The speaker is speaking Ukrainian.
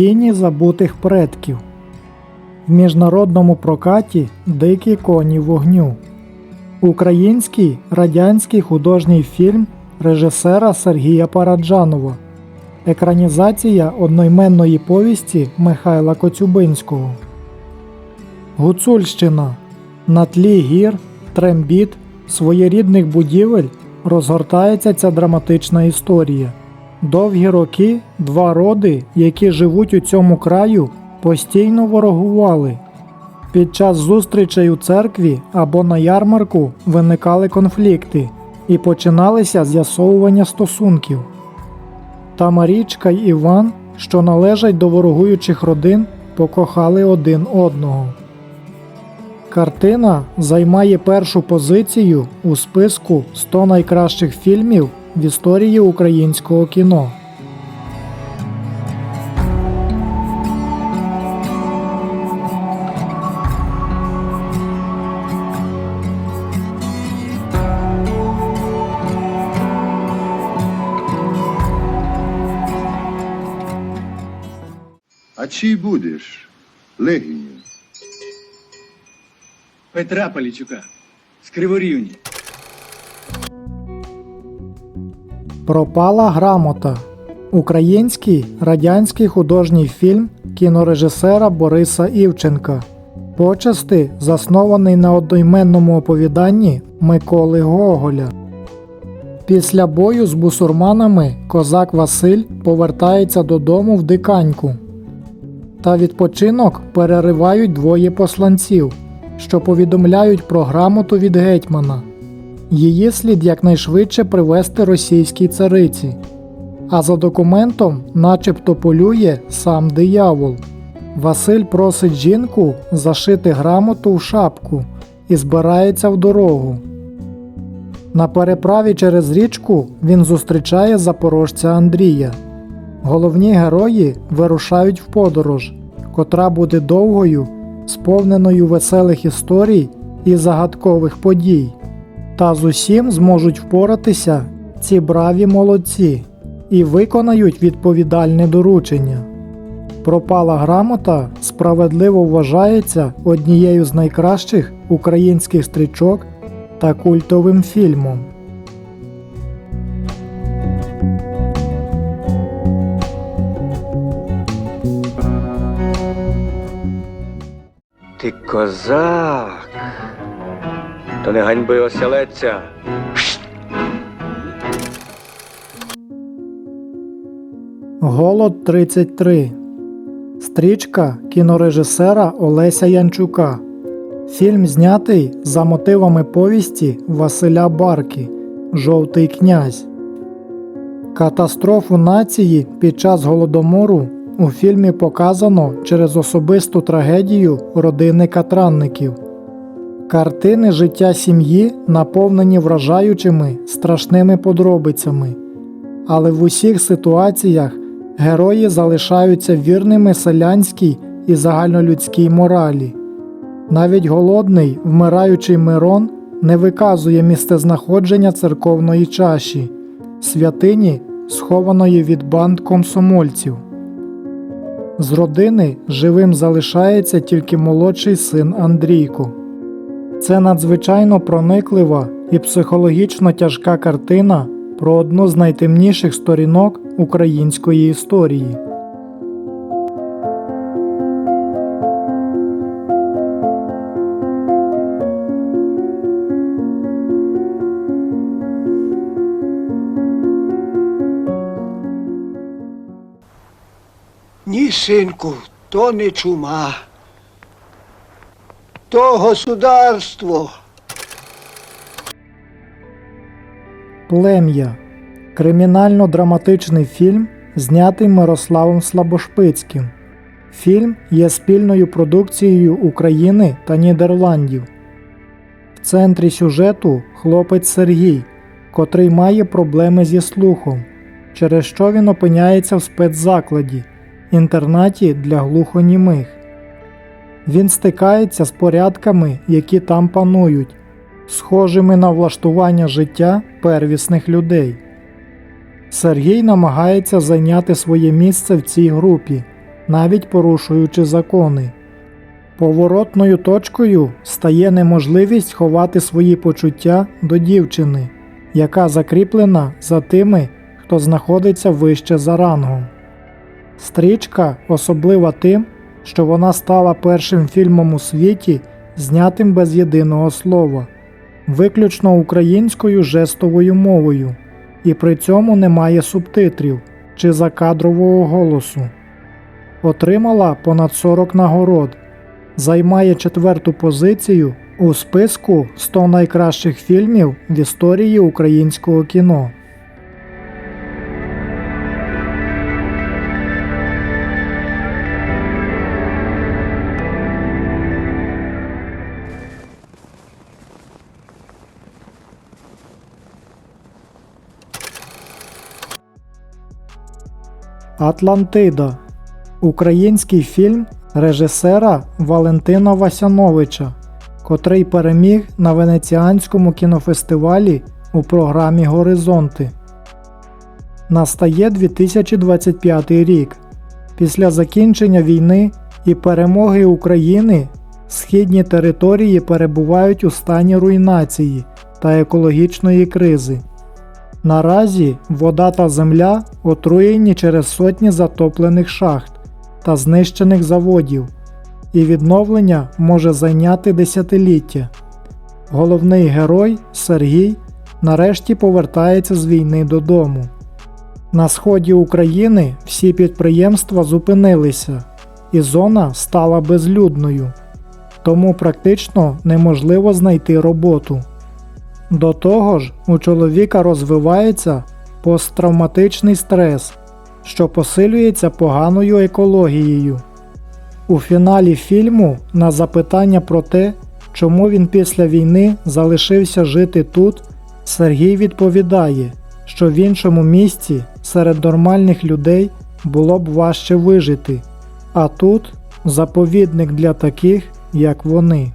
Тіні забутих предків. В міжнародному прокаті Дикі коні вогню. Український радянський художній фільм режисера Сергія Параджанова. Екранізація одноіменної повісті Михайла Коцюбинського. Гуцульщина. На тлі гір, трембіт, своєрідних будівель розгортається ця драматична історія. Довгі роки два роди, які живуть у цьому краю, постійно ворогували. Під час зустрічей у церкві або на ярмарку виникали конфлікти і починалися з'ясовування стосунків. Та Марічка й Іван, що належать до ворогуючих родин, покохали один одного. Картина займає першу позицію у списку 100 найкращих фільмів в історії українського кіно. А чий будеш, легіню? Петра Полічука з Криворівні. Пропала грамота. Український радянський художній фільм кінорежисера Бориса Івченка. Почасти заснований на одноіменному оповіданні Миколи Гоголя. Після бою з бусурманами козак Василь повертається додому в диканьку. Та відпочинок переривають двоє посланців, що повідомляють про грамоту від гетьмана. Її слід якнайшвидше привезти російській цариці. А за документом, начебто, полює сам диявол. Василь просить жінку зашити грамоту в шапку і збирається в дорогу. На переправі через річку він зустрічає запорожця Андрія. Головні герої вирушають в подорож, котра буде довгою, сповненою веселих історій і загадкових подій. Та з усім зможуть впоратися ці браві молодці і виконають відповідальне доручення. Пропала грамота справедливо вважається однією з найкращих українських стрічок та культовим фільмом. Ти козак. То не ганьби оселедця. Голод 33. Стрічка кінорежисера Олеся Янчука. Фільм знятий за мотивами повісті Василя Барки Жовтий князь. Катастрофу нації під час голодомору у фільмі показано через особисту трагедію родини катранників. Картини життя сім'ї наповнені вражаючими страшними подробицями, але в усіх ситуаціях герої залишаються вірними селянській і загальнолюдській моралі. Навіть голодний, вмираючий Мирон не виказує місцезнаходження церковної чаші, святині, схованої від банд комсомольців. З родини живим залишається тільки молодший син Андрійко. Це надзвичайно прониклива і психологічно тяжка картина про одну з найтемніших сторінок української історії. Ні, синку, то не чума. То государство. Плем'я кримінально-драматичний фільм, знятий Мирославом Слабошпицьким. Фільм є спільною продукцією України та Нідерландів. В центрі сюжету хлопець Сергій, котрий має проблеми зі слухом, через що він опиняється в спецзакладі, інтернаті для глухонімих. Він стикається з порядками, які там панують, схожими на влаштування життя первісних людей. Сергій намагається зайняти своє місце в цій групі, навіть порушуючи закони. Поворотною точкою стає неможливість ховати свої почуття до дівчини, яка закріплена за тими, хто знаходиться вище за рангом. Стрічка особлива тим, що вона стала першим фільмом у світі, знятим без єдиного слова, виключно українською жестовою мовою, і при цьому немає субтитрів чи закадрового голосу. Отримала понад 40 нагород, займає четверту позицію у списку 100 найкращих фільмів в історії українського кіно. Атлантида український фільм режисера Валентина Васяновича, котрий переміг на Венеціанському кінофестивалі у програмі Горизонти. Настає 2025 рік. Після закінчення війни і перемоги України східні території перебувають у стані руйнації та екологічної кризи. Наразі вода та земля отруєні через сотні затоплених шахт та знищених заводів, і відновлення може зайняти десятиліття. Головний герой Сергій нарешті повертається з війни додому. На сході України всі підприємства зупинилися, і зона стала безлюдною, тому практично неможливо знайти роботу. До того ж, у чоловіка розвивається посттравматичний стрес, що посилюється поганою екологією. У фіналі фільму на запитання про те, чому він після війни залишився жити тут, Сергій відповідає, що в іншому місці серед нормальних людей було б важче вижити, а тут заповідник для таких, як вони.